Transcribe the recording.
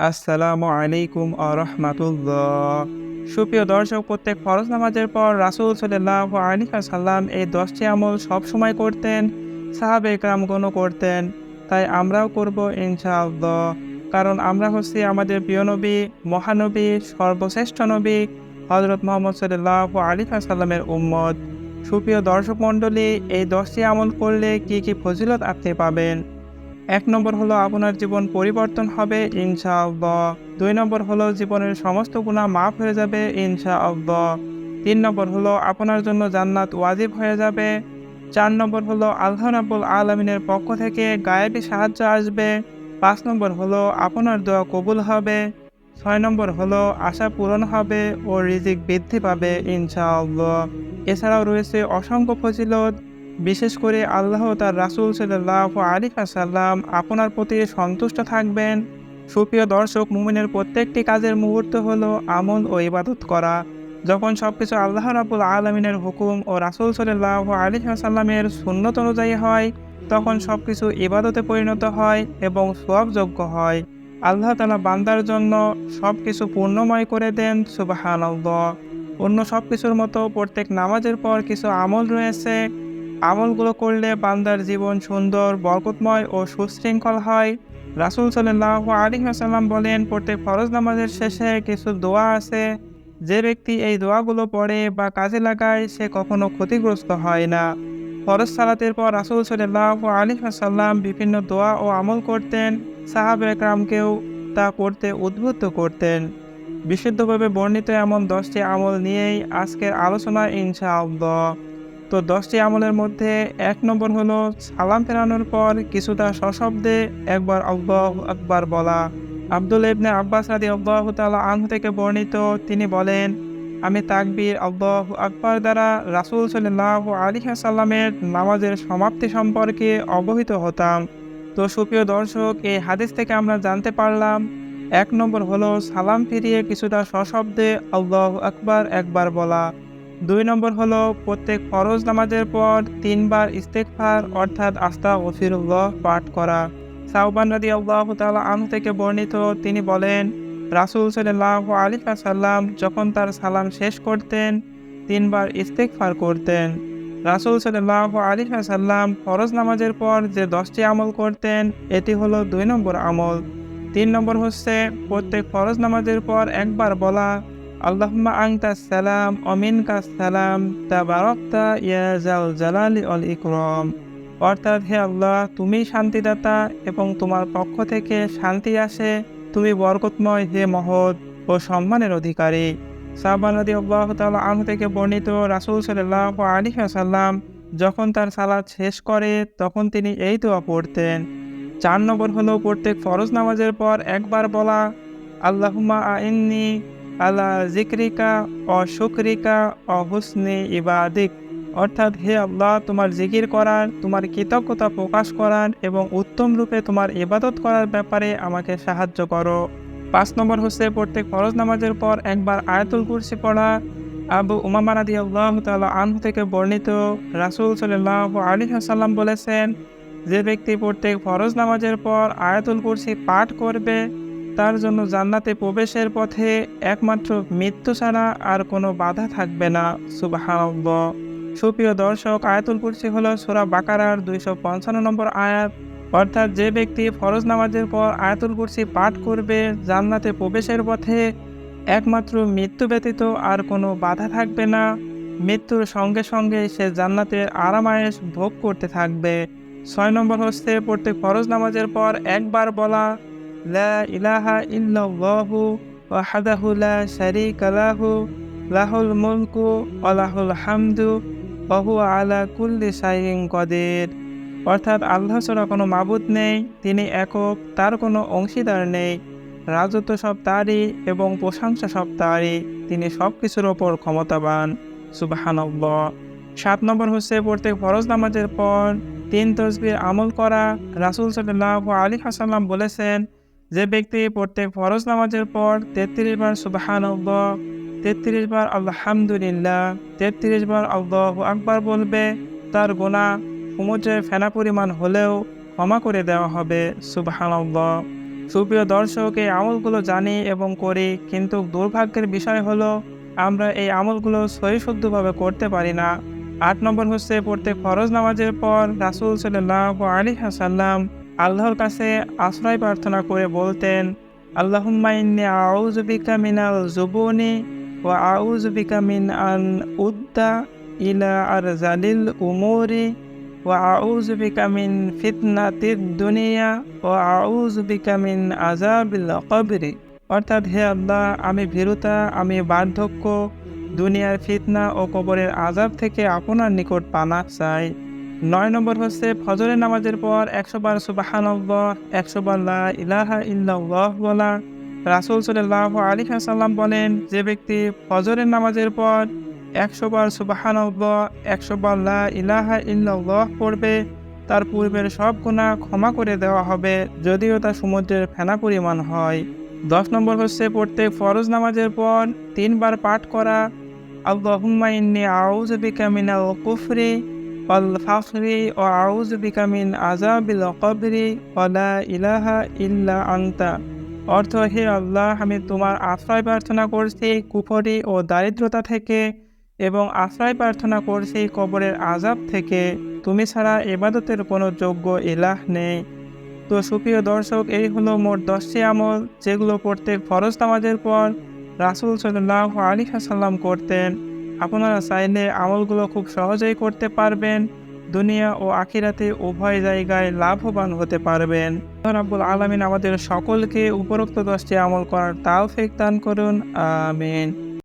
আসসালামু আলাইকুম আরহামাতুল্লাহ। সুপ্রিয় দর্শক, প্রত্যেক ফরজ নামাজের পর রাসুল সাল্লাহ আলী সাল্লাম এই দশটি আমল সবসময় করতেন, সাহাবে গ্রামগণও করতেন। তাই আমরাও করব ইনশাআল্লাহ। কারণ আমরা হচ্ছি আমাদের প্রিয় নবী, মহানবী, সর্বশ্রেষ্ঠ নবী হজরত মোহাম্মদ সাল্লাহ আলী সাল্লামের উম্মত। সুপ্রিয় দর্শক মণ্ডলী, এই দশটি আমল করলে কি কি ফজিলত আপনি পাবেন? এক নম্বর হলো আপনার জীবন পরিবর্তন হবে, ইনশাআল্লাহ। দুই নম্বর হলো জীবনের সমস্ত গুণা মাফ হয়ে যাবে, ইনশাআল্লাহ। তিন নম্বর হলো আপনার জন্য জান্নাত ওয়াজিব হয়ে যাবে। চার নম্বর হলো আল্লাহ রাবুল আলমিনের পক্ষ থেকে গায়েবী সাহায্য আসবে। পাঁচ নম্বর হলো আপনার দোয়া কবুল হবে। ছয় নম্বর হলো আশা পূরণ হবে ও রিজিক বৃদ্ধি পাবে, ইনশাআল্লাহ। এছাড়াও রয়েছে অসংখ্য ফজিলত। বিশেষ করে আল্লাহ তার রাসুল সাল্লাহ আলী সাল্লাম আপনার প্রতি সন্তুষ্ট থাকবেন। সুপ্রিয় দর্শক, মুমিনের প্রত্যেকটি কাজের মুহূর্ত হলো আমল ও ইবাদত করা। যখন সব কিছু আল্লাহ রাবুল আলমিনের হুকুম ও রাসুল সাল্লাহ আলী সাল্লামের সুন্নত অনুযায়ী হয়, তখন সব কিছু ইবাদতে পরিণত হয় এবং সবযোগ্য হয়। আল্লাহ তালা বান্দার জন্য সব কিছু পূর্ণময় করে দেন সুবাহান অন্য সব কিছুর মতো প্রত্যেক নামাজের পর কিছু আমল রয়েছে আমলগুলো করলে বান্দার জীবন সুন্দর, বরকতময় ও সুশৃঙ্খল হয়। রাসুল সাল্লাহ আলী আসাল্লাম বলেন, প্রত্যেক ফরজ নামাজের শেষে কিছু দোয়া আছে। যে ব্যক্তি এই দোয়াগুলো পড়ে বা কাজে লাগায়, সে কখনো ক্ষতিগ্রস্ত হয় না। ফরজ সালাতের পর রাসুল সাল্লাহ আলী আসাল্লাম বিভিন্ন দোয়া ও আমল করতেন। সাহাব একরামকেও তা করতে উদ্বুদ্ধ করতেন। বিশুদ্ধভাবে বর্ণিত এমন দশটি আমল নিয়েই আজকের আলোচনা ইনশাআল্লাহ। তো দশটি আমলের মধ্যে এক নম্বর হলো সালাম ফেরানোর পর কিছুটা সশব্দে একবার আল্লাহ আকবার বলা। আব্দুল ইবনে আব্বাস রাদি আল্লাহ তালা আনহু থেকে বর্ণিত, তিনি বলেন, আমি তাকবীর আল্লাহ আকবর দ্বারা রাসুল সাল্লাহ আলী সাল্লামের নামাজের সমাপ্তি সম্পর্কে অবহিত হতাম। তো সুপ্রিয় দর্শক, এই হাদিস থেকে আমরা জানতে পারলাম, এক নম্বর হলো সালাম ফিরিয়ে কিছুটা সশব্দে আল্লাহ আকবার একবার বলা। দুই নম্বর হলো, প্রত্যেক ফরজ নামাজের পর তিনবার ইস্তেকফার অর্থাৎ আস্তা ওফিরুল্লাহ পাঠ করা। সাউবান রাদি আল্লাহ তালা আম থেকে বর্ণিত, তিনি বলেন, রাসুল সাল্লাহ আলী সাল্লাম যখন তার সালাম শেষ করতেন, তিনবার ইস্তেকফার করতেন। রাসুল সাল্লাহ আলী সাল্লাম ফরজ নামাজের পর যে দশটি আমল করতেন, এটি হলো দুই নম্বর আমল। তিন নম্বর হচ্ছে, প্রত্যেক ফরজ নামাজের পর একবার বলা আল্লাহম্মা আংতা সালাম অমিন কা সালাম তা বারকতা ইয়া জাল জালালি অল ইকরম। অর্থাৎ হে আল্লাহ, তুমি শান্তিদাতা এবং তোমার পক্ষ থেকে শান্তি আসে, তুমি বরকতময় হে মহৎ ও সম্মানের অধিকারী। সাহবান নদী আল্লাহ তালা থেকে বর্ণিত রাসুল সাল্লাহ আলী সাল্লাম যখন তার সালাদ শেষ করে, তখন তিনি এই দোয়া পড়তেন, চার নম্বর হলো, প্রত্যেক ফরজ নামাজের পর একবার বলা আল্লাহুমা আইন্নি আলা জিক্রিকা অ শুক্রিকা অ হুসনি ইবাদিক। অর্থাৎ হে আল্লাহ, তোমার জিকির করার, তোমার কৃতজ্ঞতা প্রকাশ করার এবং উত্তম রূপে তোমার ইবাদত করার ব্যাপারে আমাকে সাহায্য করো। পাঁচ নম্বর হচ্ছে প্রত্যেক ফরজ নামাজের পর একবার আয়াতুল কুরসি পড়া। আবু উমামা রাদি আল্লাহ তালা আনহু থেকে বর্ণিত রাসুল সাল্লাহ আলী হাসাল্লাম বলেছেন, যে ব্যক্তি প্রত্যেক ফরজ নামাজের পর আয়াতুল কুরসি পাঠ করবে তার জন্য জান্নাতে প্রবেশের পথে একমাত্র মৃত্যু ছাড়া আর কোনো বাধা থাকবে না। সুবাহানব্ব সুপ্রিয় দর্শক, আয়াতুল কুরসি হলো সোরা বাকারার দুইশো পঞ্চান্ন নম্বর আয়াত। অর্থাৎ যে ব্যক্তি ফরজ নামাজের পর আয়াতুল কুরসি পাঠ করবে, জান্নাতে প্রবেশের পথে একমাত্র মৃত্যু ব্যতীত আর কোনো বাধা থাকবে না। মৃত্যুর সঙ্গে সঙ্গে সে জান্নাতের আরামায়েশ ভোগ করতে থাকবে। ছয় নম্বর হচ্ছে প্রত্যেক ফরজ নামাজের পর একবার বলা লা ইলাহা ইল্লাল্লাহু ওয়াহদাহু লা শারীকা লাহু, লাহুল মুলকু ওয়া হামদু ওয়া আলা কুল্লি শাইইন অর্থাৎ আল্লাহ ছাড়া কোনো মাবুদ নেই, তিনি একক, তার কোনো অংশীদার নেই। রাজত্ব সব তারই এবং প্রশংসা সব তারই, তিনি সব কিছুর ওপর ক্ষমতাবান। সুবাহানব্বর সাত নম্বর হচ্ছে প্রত্যেক ফরজ নামাজের পর তিন তসবির আমল করা। রাসুল সাল্লাহ আলী হাসাল্লাম বলেছেন যে ব্যক্তি প্রত্যেক ফরজ নামাজের পর তেত্রিশ বার সুবাহানব্ব তেত্রিশ বার আলহামদুলিল্লাহ, তেত্রিশ বার আল্লাহ আকবার বলবে, তার গোনা সমুদ্রের ফেনা পরিমাণ হলেও ক্ষমা করে দেওয়া হবে সুবাহানব্ব সুপ্রিয় দর্শক, এই আমলগুলো জানি এবং করি, কিন্তু দুর্ভাগ্যের বিষয় হলো, আমরা এই আমলগুলো সহি শুদ্ধভাবে করতে পারি না। আট নম্বর হচ্ছে, প্রত্যেক ফরজ নামাজের পর রাসুল সাল্লাহ আলী হাসাল্লাম আল্লাহর কাছে আশ্রয় প্রার্থনা করে বলতেন, আল্লাহুম্মা ইন্নি আউযু বিকা মিনাল জুবুনি ওয়া আউযু মিন আন উদ্দা ইলা আরজালিল উমুরি ওয়া আউযু বিকা মিন ফিতনাতিদ দুনিয়া ওয়া আউযু বিকা মিন আযাবিল কবরি। অর্থাৎ হে আল্লাহ, আমি ভীরুতা, আমি বার্ধক্য, দুনিয়ার ফিতনা ও কবরের আজাব থেকে আপনার নিকট পানা চাই। নয় নম্বর হচ্ছে, ফজরের নামাজের পর একশো বার সুবাহানব্বহ একশো বার ইলাহা ইল্লাল্লাহ বলা। রাসুল সাল্লাহ আলী সাল্লাম বলেন, যে ব্যক্তি ফজরের নামাজের পর একশো বার সুবাহানব্বহ একশো বার ইলাহা ইল্লাল্লাহ পড়বে, তার পূর্বের সব গুণা ক্ষমা করে দেওয়া হবে, যদিও তা সমুদ্রের ফেনা পরিমাণ হয়। দশ নম্বর হচ্ছে, প্রত্যেক ফরজ নামাজের পর তিনবার পাঠ করা, আল্লাহুম্মা ইন্নি আউযু বিকা মিনাল কুফরি আউযু বিকা মিন আযাবিল কবরি ওয়া লা ইলাহা ইল্লা আনতা অর্থ হে আল্লাহ, আমি তোমার আশ্রয় প্রার্থনা করছি কুফরি ও দারিদ্রতা থেকে এবং আশ্রয় প্রার্থনা করছি কবরের আজাব থেকে। তুমি ছাড়া এবাদতের কোনো যোগ্য ইলাহ নেই। তো সুপ্রিয় দর্শক, এই হলো মোট দশটি আমল, যেগুলো প্রত্যেক ফরজ নামাজের পর রাসুল সাল্লাহ আলী সাল্লাম করতেন। আপনারা চাইলে আমলগুলো খুব সহজেই করতে পারবেন। দুনিয়া ও আখিরাতে উভয় জায়গায় লাভবান হতে পারবেন। রাব্বুল আলমিন আমাদের সকলকে উপরোক্ত দশটি আমল করার তাও ফেক দান করুন। আমিন।